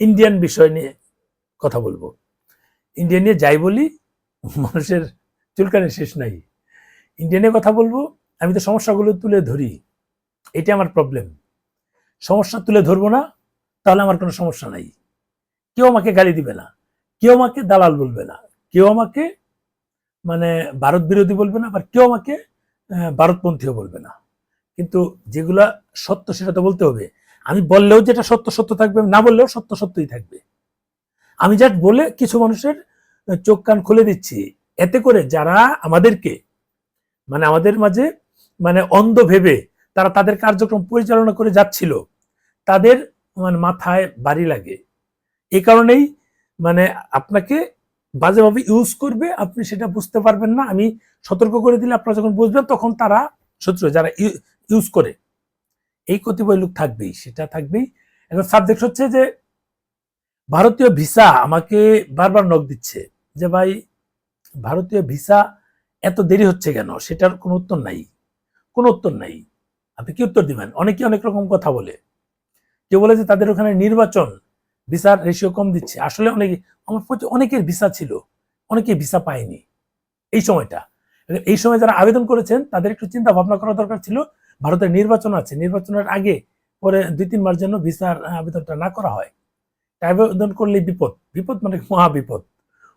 Indian বিষয় নিয়ে কথা বলব। ইন্ডিয়া নিয়ে যাই বলি, মানুষের চুলকানি শেষ নাই। ইন্ডিয়া নিয়ে কথা বলব, আমি তো সমস্যাগুলো তুলে ধরি। এটা আমার প্রবলেম সমস্যা তুলে ধরবো না, তাহলে আমার কোনো সমস্যা নাই। কেউ আমাকে গালি দিবে না, কেউ আমাকে দালাল বলবে না, কেউ আমাকে মানে ভারত বিরোধী বলবে না, আবার কেউ আমাকে ভারতপন্থীও বলবে না। কিন্তু যেগুলা সত্য সেটা তো বলতে হবে। আমি বললেও যেটা সত্য সত্য থাকবে, না বললেও সত্য সত্যই থাকবে। আমি জাস্ট বলে কিছু মানুষের চোখ কান খুলে দিচ্ছি। এতে করে যারা আমাদেরকে মানে আমাদের মাঝে মানে অন্ধ ভেবে তারা তাদের কার্যক্রম পরিচালনা করে যাচ্ছিল, তাদের মানে মাথায় বাড়ি লাগে। এই কারণেই মানে আপনাকে বাজেভাবে ইউজ করবে, আপনি সেটা বুঝতে পারবেন না। আমি সতর্ক করে দিলে আপনারা যখন বুঝবেন, তখন তারা শত্রু যারা ইউজ করে এই কতিপয় লোক থাকবেই, সেটা থাকবেই। এখন সাবজেক্ট হচ্ছে যে, ভারতীয় ভিসা আমাকে বারবার নক দিচ্ছে যে, ভাই, ভারতীয় ভিসা এত দেরি হচ্ছে কেন? সেটার কোনো উত্তর নাই। কোনো উত্তর নাই। আপনি কি উত্তর দিবেন? অনেকে অনেক রকম কথা বলে। কেউ বলে যে, তাদের ওখানে নির্বাচন ভিসার রেশিও কম দিচ্ছে। আসলে অনেকে, আমার প্রতি অনেকের ভিসা ছিল অনেকে ভিসা পায়নি। এই সময়টা। এই সময় যারা আবেদন করেছেন, তাদের একটু চিন্তা ভাবনা করা দরকার ছিল ভারতের নির্বাচন আছে, নির্বাচনের আগে পরে দুই তিন মাস যেন ভিসার আবেদনটা না করা হয়। আবেদন করলে বিপদ। বিপদ মানে মহাবিপদ।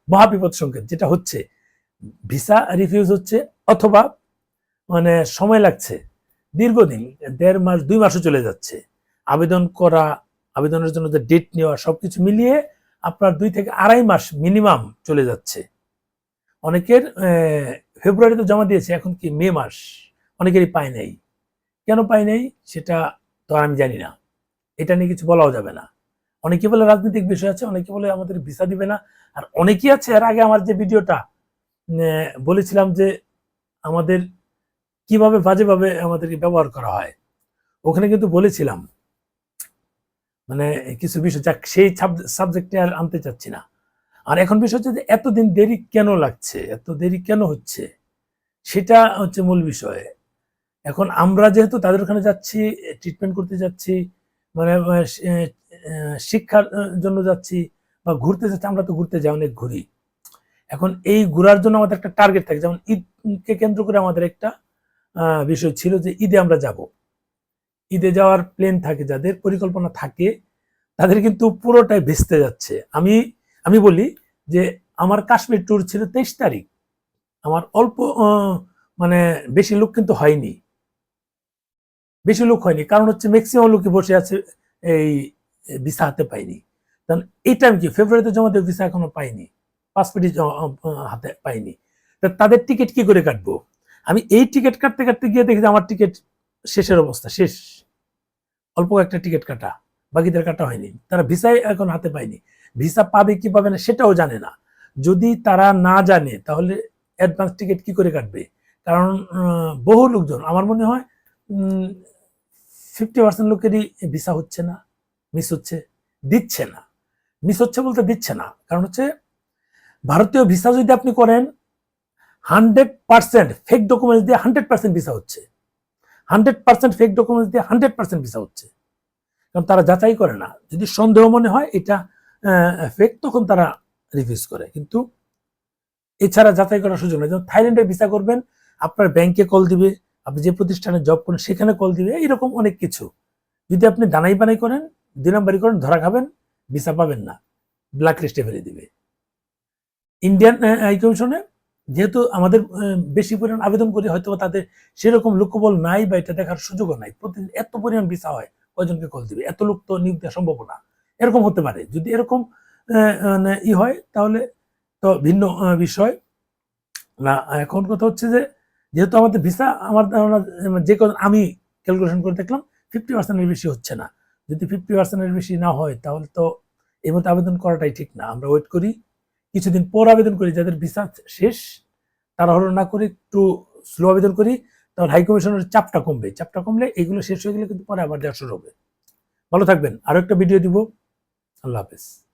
মহাবিপদ মহা সংকেত, যেটা হচ্ছে ভিসা রিফিউজ হচ্ছে অথবা মানে সময় লাগছে, দীর্ঘদিন, দেড় মাস, দুই মাসও চলে যাচ্ছে। আবেদন করা, আবেদনের জন্য যে ডেট নেওয়া, সবকিছু মিলিয়ে আপনার দুই থেকে আড়াই মাস মিনিমাম চলে যাচ্ছে। অনেকের ফেব্রুয়ারিতে জমা দিয়েছে, এখন কি মে মাস? অনেকেরই পায় নাই। কেন পায় নাই সেটা তো আমি জানি না। এটা নিয়ে কিছু বলাও যাবে না। অনেকে বলে রাজনৈতিক বিষয় আছে, অনেকে বলে আমাদের ভিসা দিবে না। আর অনেকেই আছে, এর আগে আমার যে ভিডিওটা বলেছিলাম যে আমাদের কীভাবে বাজেভাবে আমাদেরকে ব্যবহার করা হয়। ওখানে কিন্তু বলেছিলাম মানে কিছু বিষয় যাক, সেই সাবজেক্টে আর আনতে চাচ্ছি না। আর এখন বিষয় হচ্ছে যে এতদিন দেরি কেন লাগছে, এত দেরি কেন হচ্ছে? সেটা হচ্ছে মূল বিষয়। এখন আমরা যেহেতু তাদের ওখানে যাচ্ছি ট্রিটমেন্ট করতে যাচ্ছি মানে শিক্ষার জন্য যাচ্ছি বা ঘুরতে যাচ্ছি, আমরা তো ঘুরতে যাই অনেক ঘুরি। এখন এই ঘোরার জন্য আমাদের একটা টার্গেট থাকে, যেমন ঈদকে কেন্দ্র করে আমাদের একটা বিষয় ছিল যে ঈদে আমরা যাব। ঈদে যাওয়ার প্লেন থাকে, যাদের পরিকল্পনা থাকে, তাদের কিন্তু পুরোটাই ভেস্তে যাচ্ছে। আমি আমি বলি যে আমার কাশ্মীর ট্যুর ছিল তেইশ তারিখ। আমার অল্প মানে বেশি লোক কিন্তু হয়নি। বেশি লোক হয়নি। কারণ হচ্ছে ম্যাক্সিমাম লোকই বসে আছে, এই ভিসা হাতে পাইনি কারণ এই টাইম কি? ফেব্রুয়ারিতে জমা দিয়ে ভিসা এখনও পাইনি পাসপোর্টই হাতে পাইনি তা তাদের টিকিট কি করে কাটবো? আমি এই টিকিট কাটতে কাটতে গিয়ে দেখি আমার টিকিট শেষের অবস্থা, শেষ। অল্প একটা টিকিট কাটা, বাকিদের কাটা হয়নি। তারা ভিসাই এখন হাতে পায়নি। ভিসা পাবে কি পাবে না সেটাও জানে না। যদি তারা না জানে, তাহলে অ্যাডভান্স টিকিট কি করে কাটবে? কারণ বহু লোকজন, আমার মনে হয় ফিফটি পার্সেন্ট লোকেরই ভিসা হচ্ছে না মিস হচ্ছে, দিচ্ছে না। মিস হচ্ছে বলতে দিচ্ছে না। কারণ হচ্ছে, ভারতীয় ভিসা যদি আপনি করেন হান্ড্রেড পার্সেন্ট ফেক ডকুমেন্টস দিয়ে হান্ড্রেড পার্সেন্ট ভিসা হচ্ছে। হান্ড্রেড পার্সেন্ট ফেক ডকুমেন্টস দিয়ে হান্ড্রেড পার্সেন্ট ভিসা হচ্ছে। কারণ তারা যাচাই করে না। যদি সন্দেহ মনে হয়, এটা ফেক তখন তারা রিফিউজ করে। কিন্তু এছাড়া যাচাই করার সুযোগ নেই। যেমন থাইল্যান্ডে ভিসা করবেন, আপনার ব্যাংকে কল দিবে আপনি যে প্রতিষ্ঠানে জব করেন, সেখানে কল দিবে এইরকম অনেক কিছু। যদি আপনি দানাই বানাই করেন, দুই নাম্বারি করেন, ধরা খাবেন, ভিসা পাবেন না। ব্ল্যাক লিস্টে ফেলে দিবে। ইন্ডিয়ান হাই কমিশনে যেহেতু আমাদের বেশি পরিমাণ আবেদন করি হয়তো তাদের সেরকম লোকবল নাই বা এটা দেখার সুযোগও নাই। প্রতিদিন এত পরিমাণ ভিসা হয়, কয়জনকে কল দিবে? এত লোক তো নিয়োগ দেওয়া সম্ভব না এরকম হতে পারে। যদি এরকম মানে ই হয়, তাহলে তো ভিন্ন বিষয়। না, এখন কথা হচ্ছে যে যেহেতু আমাদের ভিসা আমার ধারণা, যে কজন আমি ক্যালকুলেশন করে দেখলাম ফিফটি পার্সেন্টের বেশি হচ্ছে না। যদি ফিফটি পার্সেন্টের বেশি না হয়, তাহলে তো এই মতো আবেদন করাটাই ঠিক না। আমরা ওয়েট করি, কিছুদিন পর আবেদন করি, যাদের ভিসা শেষ তারা হলো না করে একটু স্লো আবেদন করি, তাহলে হাই কমিশনের চাপটা কমবে। চাপটা কমলে এগুলো শেষ হয়ে গেলে কিন্তু পরে আবার দেওয়া শুরু হবে। ভালো থাকবেন। আরও একটা ভিডিও দিব। আল্লাহ হাফেজ।